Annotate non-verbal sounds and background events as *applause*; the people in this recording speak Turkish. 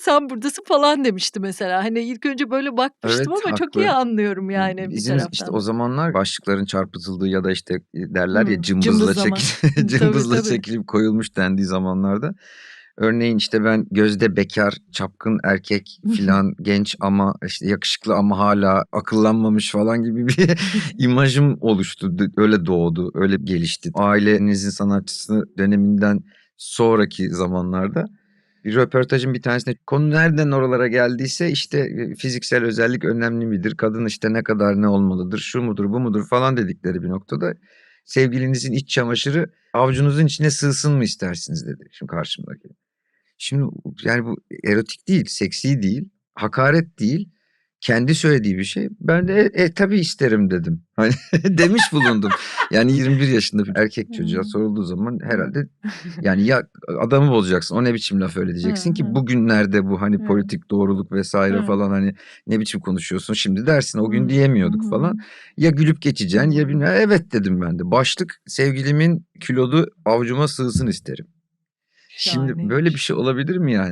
sen buradasın falan demişti mesela. Hani ilk önce böyle bakmıştım Evet, ama çok iyi haklı. anlıyorum yani bir Bizim işte taraftan o da. zamanlar başlıkların çarpıtıldığı ya da işte derler ya cımbızla cımbız zaman. çekil *laughs* Tabii, cımbızla tabii. çekilip koyulmuş dendiği zamanlarda örneğin işte ben gözde bekâr, çapkın erkek filan, genç ama işte yakışıklı ama hâlâ akıllanmamış falan gibi bir *laughs* imajım oluştu. Öyle doğdu, öyle gelişti. Ailenizin sanatçısı döneminden sonraki zamanlarda bir röportajın bir tanesinde konu nereden oralara geldiyse işte eee, fiziksel özellik önemli midir? Kadın işte ne kadar ne olmalıdır? Şu mudur, bu mudur falan dedikleri bir noktada sevgilinizin iç çamaşırı avucunuzun içine sığsın mı istersiniz dedi şimdi karşımdaki. Şimdi yani bu erotik değil, seksi değil, hakaret değil. Kendi söylediği bir şey. Ben de e, e, tabii isterim dedim. *laughs* Hani demiş bulundum. Yani 21 yaşında bir erkek çocuğa sorulduğu zaman herhalde *laughs* yani ya adamı bozacaksın. O ne biçim laf öyle diyeceksin ki bugünlerde bu hani politik doğruluk. Hı. falan hani ne biçim konuşuyorsun şimdi dersin. O gün diyemiyorduk falan. Ya gülüp geçeceksin ya bilmem evet dedim ben de. Başlık sevgilimin kilodu avucuma sığsın isterim. Şimdi böyle bir şey olabilir mi yani?